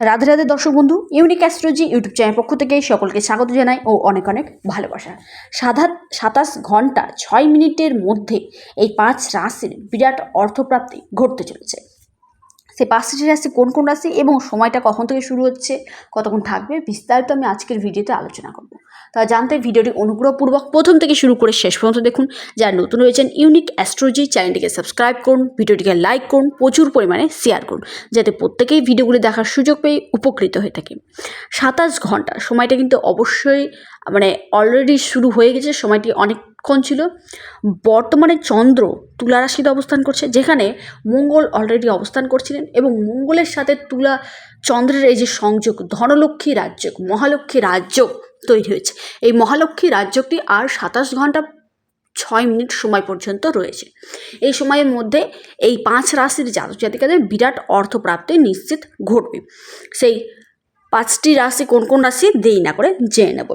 রাধে রাধে দর্শক বন্ধু unique astrology YouTube channel পক্ষ থেকে সকলকে স্বাগত জানাই ও অনেক অনেক ভালোবাসা। সাধা সাতাশ ঘণ্টা ছয় মিনিটের মধ্যে এই পাঁচ রাশির বিরাট অর্থপ্রাপ্তি ঘটতে চলেছে। সেই পাঁচটি রাশি কোন কোন রাশি এবং সময়টা কখন থেকে শুরু হচ্ছে, কতক্ষণ থাকবে, বিস্তারিত আমি আজকের ভিডিওতে আলোচনা করব। তা জানতে ভিডিওটি অনুগ্রহপূর্বক প্রথম থেকে শুরু করে শেষ পর্যন্ত দেখুন। যারা নতুন হয়েছেন ইউনিক অ্যাস্ট্রোলজি চ্যানেলটিকে সাবস্ক্রাইব করুন, ভিডিওটিকে লাইক করুন, প্রচুর পরিমাণে শেয়ার করুন, যাতে প্রত্যেকেই ভিডিওগুলি দেখার সুযোগ পেয়ে উপকৃত হয়ে থাকে। সাতাশ ঘণ্টা, সময়টা কিন্তু অবশ্যই মানে অলরেডি শুরু হয়ে গেছে, সময়টি অনেকক্ষণ ছিল? বর্তমানে চন্দ্র তুলা রাশিতে অবস্থান করছে, যেখানে মঙ্গল অলরেডি অবস্থান করছিলেন এবং মঙ্গলের সাথে তুলা চন্দ্রের এই যে সংযোগ, ধনলক্ষ্মী রাজ্য মহালক্ষ্মী রাজ্য তৈরি হয়েছে। এই মহালক্ষ্মী রাজ্যটি আর সাতাশ ঘণ্টা ছয় মিনিট সময় পর্যন্ত রয়েছে। এই সময়ের মধ্যে এই পাঁচ রাশির জাতক জাতিকাদের বিরাট অর্থপ্রাপ্তি নিশ্চিত ঘটবে। সেই পাঁচটি রাশি কোন কোন রাশি দেরি না করে জেনে নেব।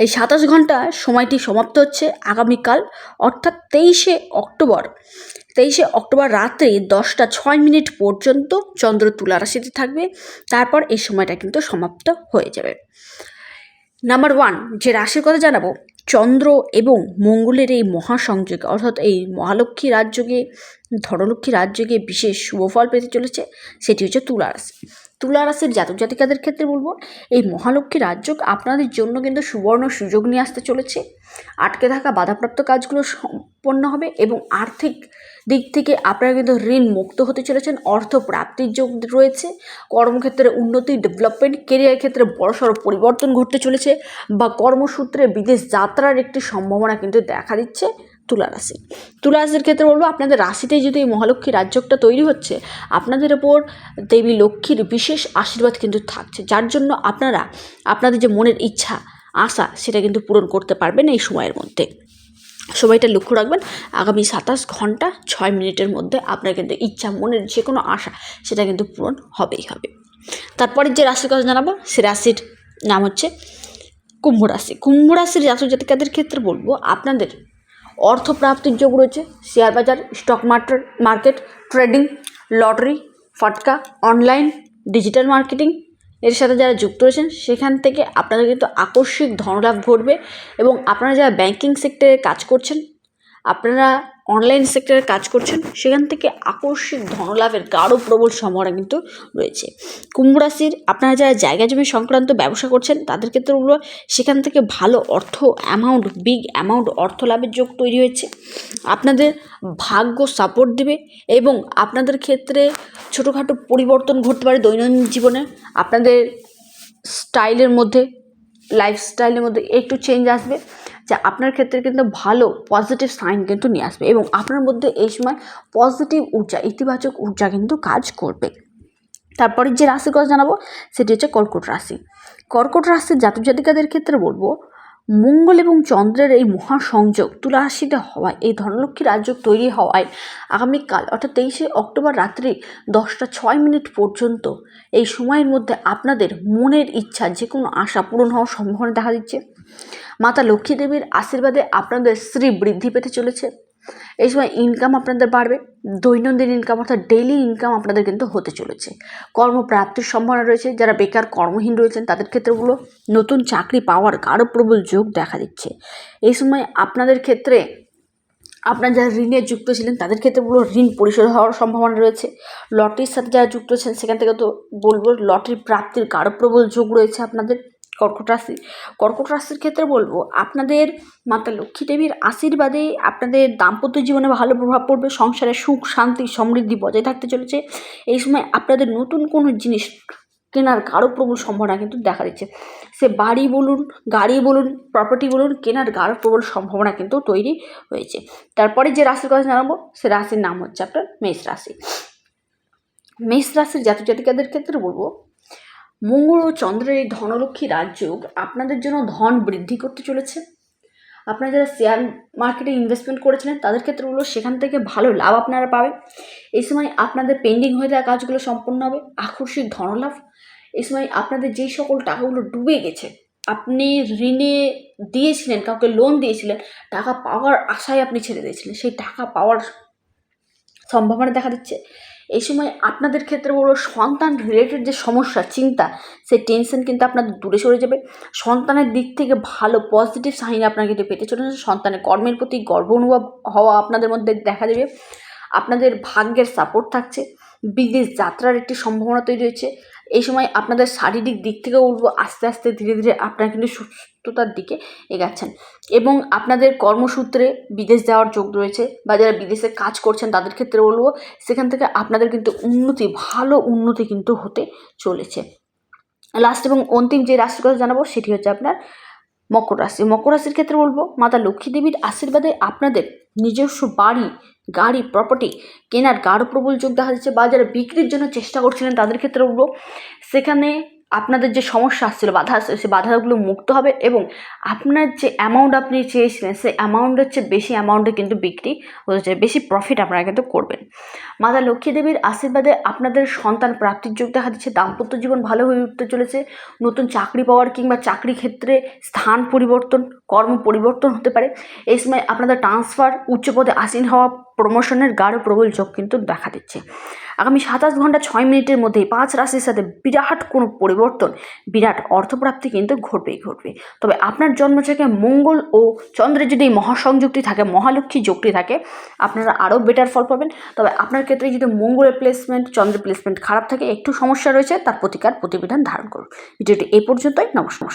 এই সাতাশ ঘণ্টা সময়টি সমাপ্ত হচ্ছে আগামীকাল, অর্থাৎ তেইশে অক্টোবর। তেইশে অক্টোবর রাত্রে দশটা ছয় মিনিট পর্যন্ত চন্দ্র তুলা রাশিতে থাকবে। তারপর এই সময়টা কিন্তু সমাপ্ত হয়ে যাবে। নাম্বার ওয়ান, যে রাশির কথা জানাব চন্দ্র এবং মঙ্গলের এই মহাসংযোগ, অর্থাৎ এই মহালক্ষ্মী রাজযোগে, ধরলক্ষ্মী রাজযোগে বিশেষ শুভফল পেতে চলেছে, সেটি হচ্ছে তুলা রাশি তুলা রাশির জাতক জাতিকাদের ক্ষেত্রে বলব, এই মহালক্ষ্মী রাজযোগ আপনাদের জন্য কিন্তু সুবর্ণ সুযোগ নিয়ে আসতে চলেছে। আটকে থাকা বাধাপ্রাপ্ত কাজগুলো সম্পন্ন হবে এবং আর্থিক দিক থেকে আপনারা কিন্তু ঋণ মুক্ত হতে চলেছেন অর্থ প্রাপ্তির যোগ রয়েছে, কর্মক্ষেত্রে উন্নতি ডেভেলপমেন্ট কেরিয়ার ক্ষেত্রে বড়সড় পরিবর্তন ঘটতে চলেছে বা কর্মসূত্রে বিদেশ যাত্রার একটি সম্ভাবনা কিন্তু দেখা দিচ্ছে তুলা রাশি তুলা রাশির ক্ষেত্রে বলব, আপনাদের রাশিতেই যদি এই মহালক্ষ্মী রাজ্যটা তৈরি হচ্ছে, আপনাদের ওপর দেবী লক্ষ্মীর বিশেষ আশীর্বাদ কিন্তু থাকছে, যার জন্য আপনারা, আপনাদের যে মনের ইচ্ছা, আশা, সেটা কিন্তু পূরণ করতে পারবেন এই সময়ের মধ্যে। সময়টা লক্ষ্য রাখবেন, আগামী সাতাশ ঘণ্টা ছয় মিনিটের মধ্যে আপনার কিন্তু ইচ্ছা মনের যে কোনো আশা সেটা কিন্তু পূরণ হবেই হবে। তারপরে যে রাশির কথা জানাব, সে রাশির নাম হচ্ছে কুম্ভ রাশি। কুম্ভ রাশির জাতক জাতিকাদের ক্ষেত্রে বলব, আপনাদের অর্থ প্রাপ্তির যোগ রয়েছে, শেয়ার বাজার, stock market market, trading, lottery, ফটকা, অনলাইন, ডিজিটাল মার্কেটিং এর সাথে যারা যুক্ত রয়েছেন, সেখান থেকে আপনাদের কিন্তু আকস্মিক ধনলাভ ঘটবে এবং আপনারা যারা ব্যাংকিং সেক্টরে কাজ করছেন, আপনারা অনলাইন সেক্টরে কাজ করছেন, সেখান থেকে আকস্মিক ধনলাভের গাঢ় প্রবল সম্ভাবনা কিন্তু রয়েছে। কুম্ভ রাশির আপনারা যারা জায়গা জমি সংক্রান্ত ব্যবসা করছেন, তাদের ক্ষেত্রে সেখান থেকে ভালো অর্থ অ্যামাউন্ট বিগ অ্যামাউন্ট অর্থ লাভের যোগ তৈরি হয়েছে। আপনাদের ভাগ্য সাপোর্ট দেবে এবং আপনাদের ক্ষেত্রে ছোটোখাটো পরিবর্তন ঘটতে পারে দৈনন্দিন জীবনে। আপনাদের স্টাইলের মধ্যে লাইফস্টাইলের মধ্যে একটু চেঞ্জ আসবে। যা আপনার ক্ষেত্রে কিন্তু ভালো পজিটিভ সাইন কিন্তু নিয়ে আসবে এবং আপনার মধ্যে এই সময় পজিটিভ ঊর্জা ইতিবাচক ঊর্জা কিন্তু কাজ করবে। তারপরে যে রাশির কথা জানাব, সেটি হচ্ছে কর্কট রাশি। কর্কট রাশির জাতক জাতিকাদের ক্ষেত্রে বলব, মঙ্গল এবং চন্দ্রের এই মহাসংযোগ তুলা হওয়ায়, এই ধনলক্ষ্মী রাজ্য তৈরি হওয়ায় আগামীকাল অর্থাৎ তেইশে অক্টোবর রাত্রি দশটা ছয় মিনিট পর্যন্ত এই সময়ের মধ্যে আপনাদের মনের ইচ্ছা যে কোনো আশা পূরণ হওয়ার সম্ভাবনা দেখা দিচ্ছে। মাতা লক্ষ্মী দেবীর আশীর্বাদে আপনাদের শ্রী বৃদ্ধি পেতে চলেছে। এই সময় ইনকাম আপনাদের বাড়বে, দৈনন্দিন ইনকাম অর্থাৎ ডেইলি ইনকাম আপনাদের কিন্তু হতে চলেছে। কর্মপ্রাপ্তির সম্ভাবনা রয়েছে, যারা বেকার কর্মহীন রয়েছেন তাদের ক্ষেত্রেগুলো নতুন চাকরি পাওয়ার গাঢ় প্রবল যোগ দেখা দিচ্ছে। এই সময় আপনাদের ক্ষেত্রে আপনার যারা ঋণে যুক্ত ছিলেন তাদের ক্ষেত্রে বলব ঋণ পরিশোধ হওয়ার সম্ভাবনা রয়েছে। লটারির সাথে যারা যুক্ত ছিলেন, সেখান থেকে তো বলব, লটারি প্রাপ্তির গাঢ় প্রবল যোগ রয়েছে আপনাদের। কর্কট রাশি। কর্কট রাশির ক্ষেত্রে বলব, আপনাদের মাতা লক্ষ্মী দেবীর আশীর্বাদে আপনাদের দাম্পত্য জীবনে ভালো প্রভাব পড়বে, সংসারে সুখ, শান্তি, সমৃদ্ধি বজায় থাকতে চলেছে। এই সময় আপনাদের নতুন কোনো জিনিস কেনার গাঢ় প্রবল সম্ভাবনা কিন্তু দেখা দিচ্ছে। সে বাড়ি বলুন, গাড়ি বলুন প্রপার্টি বলুন, কেনার গাঢ় প্রবল সম্ভাবনা কিন্তু তৈরি হয়েছে। তারপরে যে রাশির কথা জানাব, সে রাশির নাম হচ্ছে আপনার মেষ রাশি। মেষ রাশির জাতক জাতিকাদের ক্ষেত্রে বলব মঙ্গল ও চন্দ্রের এই ধনলক্ষ্মী রাজযোগ আপনাদের জন্য ধন বৃদ্ধি করতে চলেছে। আপনারা যারা শেয়ার মার্কেটে ইনভেস্টমেন্ট করেছিলেন, তাদের ক্ষেত্রে বলব সেখান থেকে ভালো লাভ আপনারা পাবেন। এই সময় আপনাদের পেন্ডিং হয়ে যাওয়া কাজগুলো সম্পন্ন হবে আকস্মিক ধনলাভ। এই সময় আপনাদের যেই সকল টাকাগুলো ডুবে গেছে, আপনি ঋণে দিয়েছিলেন, কাউকে লোন দিয়েছিলেন, টাকা পাওয়ার আশায় আপনি ছেড়ে দিয়েছিলেন, সেই টাকা পাওয়ার সম্ভাবনা দেখা দিচ্ছে। এই সময় আপনাদের ক্ষেত্রে বড় সন্তান রিলেটেড যে সমস্যা, চিন্তা, সেই টেনশন কিন্তু আপনাদের দূরে সরে যাবে। সন্তানের দিক থেকে ভালো পজিটিভ সাইন আপনারা কিন্তু পেতে চলেছেন। সন্তানের কর্মের প্রতি গর্ব অনুভব হওয়া আপনাদের মধ্যে দেখা দেবে। আপনাদের ভাগ্যের সাপোর্ট থাকছে। বিদেশ যাত্রার একটি সম্ভাবনা তৈরি হয়েছে। এই সময় আপনাদের শারীরিক দিক থেকে বলব আস্তে আস্তে ধীরে ধীরে আপনারা কিন্তু সুস্থতার দিকে এগাচ্ছেন। এবং আপনাদের কর্মসূত্রে বিদেশ যাওয়ার যোগ রয়েছে বা যারা বিদেশে কাজ করছেন তাদের ক্ষেত্রে বলব, সেখান থেকে আপনাদের কিন্তু উন্নতি, ভালো উন্নতি কিন্তু হতে চলেছে। লাস্ট এবং অন্তিম যে রাশির কথা জানাব, সেটি হচ্ছে আপনার মকর রাশি। মকর রাশির ক্ষেত্রে বলব, মাতা লক্ষ্মী দেবীর আশীর্বাদে আপনাদের নিজস্ব বাড়ি, গাড়ি প্রপার্টি কেনার গাঢ় প্রবল যোগ দেখা যাচ্ছে বা যারা বিক্রির জন্য চেষ্টা করছিলেন তাদের ক্ষেত্রে বলব। সেখানে আপনাদের যে সমস্যা আসছিল, বাধা আসছিল, সেই বাধাগুলো মুক্ত হবে এবং আপনার যে অ্যামাউন্ট আপনি চেয়েছিলেন, সেই অ্যামাউন্টের চেয়ে বেশি অ্যামাউন্টে কিন্তু বিক্রি হচ্ছে বেশি প্রফিট আপনারা কিন্তু করবেন। মাতা লক্ষ্মী দেবীর আশীর্বাদে আপনাদের সন্তান প্রাপ্তির যোগ দেখা দিচ্ছে, দাম্পত্য জীবন ভালো হয়ে উঠতে চলেছে, নতুন চাকরি পাওয়ার কিংবা চাকরি ক্ষেত্রে স্থান পরিবর্তন কর্ম পরিবর্তন হতে পারে। এই সময় আপনাদের ট্রান্সফার উচ্চ পদে আসীন হওয়া প্রমোশনের গাঢ় প্রবল যোগ কিন্তু দেখা দিচ্ছে। আগামী সাতাশ ঘণ্টা ছয় মিনিটের মধ্যেই পাঁচ রাশির সাথে বিরাট কোনো পরিবর্তন, বিরাট অর্থপ্রাপ্তি কিন্তু ঘটবেই ঘটবে। তবে আপনার জন্ম থেকে মঙ্গল ও চন্দ্রের যদি এই মহাসংযুক্তি থাকে, মহালক্ষ্মী যোগটি থাকে, আপনারা আরও বেটার ফল পাবেন। তবে আপনার ক্ষেত্রে যদি মঙ্গলের প্লেসমেন্ট চন্দ্রের প্লেসমেন্ট খারাপ থাকে, একটু সমস্যা রয়েছে, তার প্রতিকার প্রতিবিধান ধারণ করুন। ভিডিওটি এই পর্যন্তই, নমস্কার।